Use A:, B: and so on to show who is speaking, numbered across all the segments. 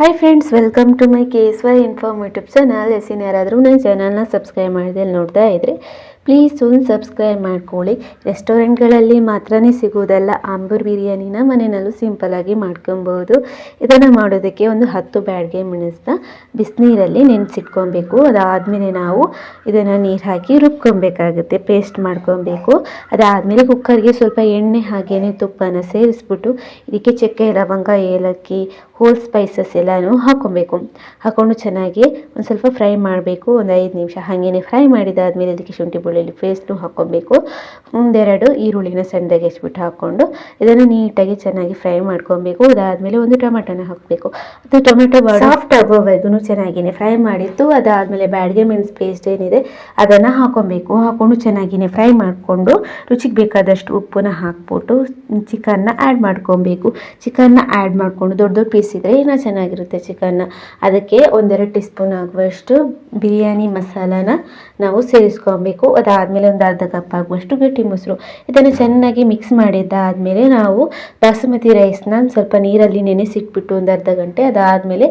A: Hi friends welcome to my K S Y inform YouTube channel ಎಸಿನ ಯಾರಾದರೂ ನನ್ನ ಚಾನಲ್ನ subscribe ಮಾಡಿದೆ ನೋಡ್ತಾ ಇದ್ದರೆ ಪ್ಲೀಸ್ ಒಂದು ಸಬ್ಸ್ಕ್ರೈಬ್ ಮಾಡ್ಕೊಳ್ಳಿ. ರೆಸ್ಟೋರೆಂಟ್ಗಳಲ್ಲಿ ಮಾತ್ರನೇ ಸಿಗೋದಲ್ಲ ಆಂಬೂರ್ ಬಿರಿಯಾನಿನ ಮನೆಯಲ್ಲೂ ಸಿಂಪಲಾಗಿ ಮಾಡ್ಕೊಬೋದು. ಇದನ್ನು ಮಾಡೋದಕ್ಕೆ ಒಂದು ಹತ್ತು ಬ್ಯಾಡ್ಗೆ ಮೆಣಸನ್ನ ಬಿಸಿನೀರಲ್ಲಿ ನೆನೆಸಿಟ್ಕೊಬೇಕು. ಅದಾದಮೇಲೆ ನಾವು ಇದನ್ನು ನೀರು ಹಾಕಿ ರುಬ್ಕೊಬೇಕಾಗುತ್ತೆ ಪೇಸ್ಟ್ ಮಾಡ್ಕೊಬೇಕು. ಅದಾದಮೇಲೆ ಕುಕ್ಕರ್ಗೆ ಸ್ವಲ್ಪ ಎಣ್ಣೆ ಹಾಗೇನೆ ತುಪ್ಪನ ಸೇರಿಸ್ಬಿಟ್ಟು, ಇದಕ್ಕೆ ಚಕ್ಕೆ, ಲವಂಗ, ಏಲಕ್ಕಿ ಹೋಲ್ ಸ್ಪೈಸಸ್ ಎಲ್ಲನೂ ಹಾಕ್ಕೊಬೇಕು ಹಾಕ್ಕೊಂಡು ಚೆನ್ನಾಗಿ ಒಂದು ಸ್ವಲ್ಪ ಫ್ರೈ ಮಾಡಬೇಕು, ಒಂದು ಐದು ನಿಮಿಷ ಹಾಗೇನೆ ಫ್ರೈ ಮಾಡಿದಾದ್ಮೇಲೆ ಅದಕ್ಕೆ ಶುಂಠಿ ಬೆಳ್ಳುಳ್ಳಿ ಪೇಸ್ಟು ಹಾಕ್ಕೊಬೇಕು ಒಂದೆರಡು ಈರುಳ್ಳಿನ ಸಣ್ಣದಾಗಿ ಹೆಚ್ಚಿಬಿಟ್ಟು ಹಾಕ್ಕೊಂಡು ಇದನ್ನು ನೀಟಾಗಿ ಚೆನ್ನಾಗಿ ಫ್ರೈ ಮಾಡ್ಕೊಬೇಕು. ಅದಾದಮೇಲೆ ಒಂದು ಟೊಮೆಟೊನ ಹಾಕಬೇಕು. ಅದು ಟೊಮೆಟೊ ಸಾಫ್ಟ್ ಆಗೋವರೆಗೂ ಚೆನ್ನಾಗಿನೇ ಫ್ರೈ ಮಾಡಿತ್ತು. ಅದಾದಮೇಲೆ ಬ್ಯಾಡಿಗೆ ಮೆಣಸು ಪೇಸ್ಟ್ ಏನಿದೆ ಅದನ್ನು ಹಾಕ್ಕೊಬೇಕು ಹಾಕ್ಕೊಂಡು ಚೆನ್ನಾಗಿನೇ ಫ್ರೈ ಮಾಡಿಕೊಂಡು ರುಚಿಗೆ ಬೇಕಾದಷ್ಟು ಉಪ್ಪನ್ನ ಹಾಕ್ಬಿಟ್ಟು ಚಿಕನ್ನ ಆ್ಯಡ್ ಮಾಡ್ಕೊಬೇಕು. ಚಿಕನ್ನ ಆ್ಯಡ್ ಮಾಡಿಕೊಂಡು ದೊಡ್ಡ ದೊಡ್ಡ ಪೀಸ್ ಇದ್ದರೆ ಇನ್ನೂ ಚೆನ್ನಾಗಿರುತ್ತೆ ಚಿಕನ್ನ. ಅದಕ್ಕೆ ಒಂದೆರಡು ಟೀ ಸ್ಪೂನ್ ಆಗುವಷ್ಟು ಬಿರಿಯಾನಿ ಮಸಾಲಾನ ನಾವು ಸೇರಿಸ್ಕೊಬೇಕು. ಅದಾದಮೇಲೆ ಒಂದು ಅರ್ಧ ಕಪ್ ಆಗುವಷ್ಟು ಗಟ್ಟಿ ಮೊಸರು. ಇದನ್ನು ಚೆನ್ನಾಗಿ ಮಿಕ್ಸ್ ಮಾಡಿದ್ದಾದಮೇಲೆ ನಾವು ಬಾಸುಮತಿ ರೈಸ್ನ ಸ್ವಲ್ಪ ನೀರಲ್ಲಿ ನೆನೆಸಿಟ್ಬಿಟ್ಟು ಒಂದು ಅರ್ಧ ಗಂಟೆ ಅದಾದಮೇಲೆ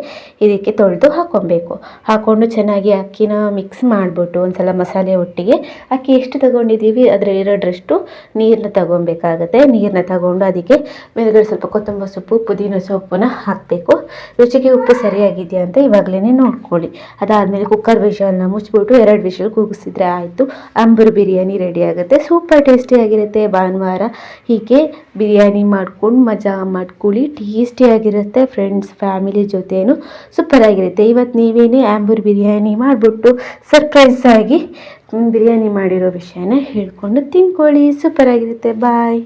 A: ಇದಕ್ಕೆ ತೊಳೆದು ಹಾಕ್ಕೊಬೇಕು ಹಾಕ್ಕೊಂಡು ಚೆನ್ನಾಗಿ ಅಕ್ಕಿನ ಮಿಕ್ಸ್ ಮಾಡಿಬಿಟ್ಟು ಒಂದ್ಸಲ ಮಸಾಲೆ ಒಟ್ಟಿಗೆ ಅಕ್ಕಿ ಎಷ್ಟು ತಗೊಂಡಿದ್ದೀವಿ? ಅದರಲ್ಲಿರೋದ್ರಷ್ಟು ನೀರನ್ನ ತಗೊಬೇಕಾಗುತ್ತೆ. ನೀರನ್ನ ತಗೊಂಡು ಅದಕ್ಕೆ ಮೇಲುಗಡೆ ಸ್ವಲ್ಪ ಕೊತ್ತಂಬರಿ ಸೊಪ್ಪು, ಪುದೀನ ಸೊಪ್ಪನ್ನ ಹಾಕಬೇಕು. ರುಚಿಗೆ ಉಪ್ಪು ಸರಿಯಾಗಿದೆಯಾ ಅಂತ ಇವಾಗಲೇ ನೋಡ್ಕೊಳ್ಳಿ. ಅದಾದಮೇಲೆ ಕುಕ್ಕರ್ ವಿಷಲ್ನ ಮುಚ್ಚಿಬಿಟ್ಟು ಎರಡು ವಿಷಲ್ ಕೂಗಿಸಿದ್ರೆ ಆಯಿತು. ಅಂಬರ್ ಬಿರಿಯಾನಿ ರೆಡಿ ಆಗುತ್ತೆ. ಸೂಪರ್ ಟೇಸ್ಟಿಯಾಗಿರುತ್ತೆ ಭಾನುವಾರ. ಹೀಗೆ ಬಿರಿಯಾನಿ ಮಾಡ್ಕೊಂಡು ಮಜಾ ಮಾಡ್ಕೊಳ್ಳಿ. ಟೇಸ್ಟಿಯಾಗಿರುತ್ತೆ ಫ್ರೆಂಡ್ಸ್ ಫ್ಯಾಮಿಲಿ ಜೊತೆಯೂ ಸೂಪರ್ ಆಗಿರುತ್ತೆ. ಇವತ್ತು ನೀವೇನೇ ಆಂಬರ್ ಬಿರಿಯಾನಿ ಮಾಡಿಬಿಟ್ಟು ಸರ್ಪ್ರೈಸ್ ಆಗಿ ಬಿರಿಯಾನಿ ಮಾಡಿರೋ ವಿಷಯನ ಹೇಳ್ಕೊಂಡು ತಿನ್ಕೊಳ್ಳಿ ಸೂಪರ್ ಆಗಿರುತ್ತೆ. ಬಾಯ್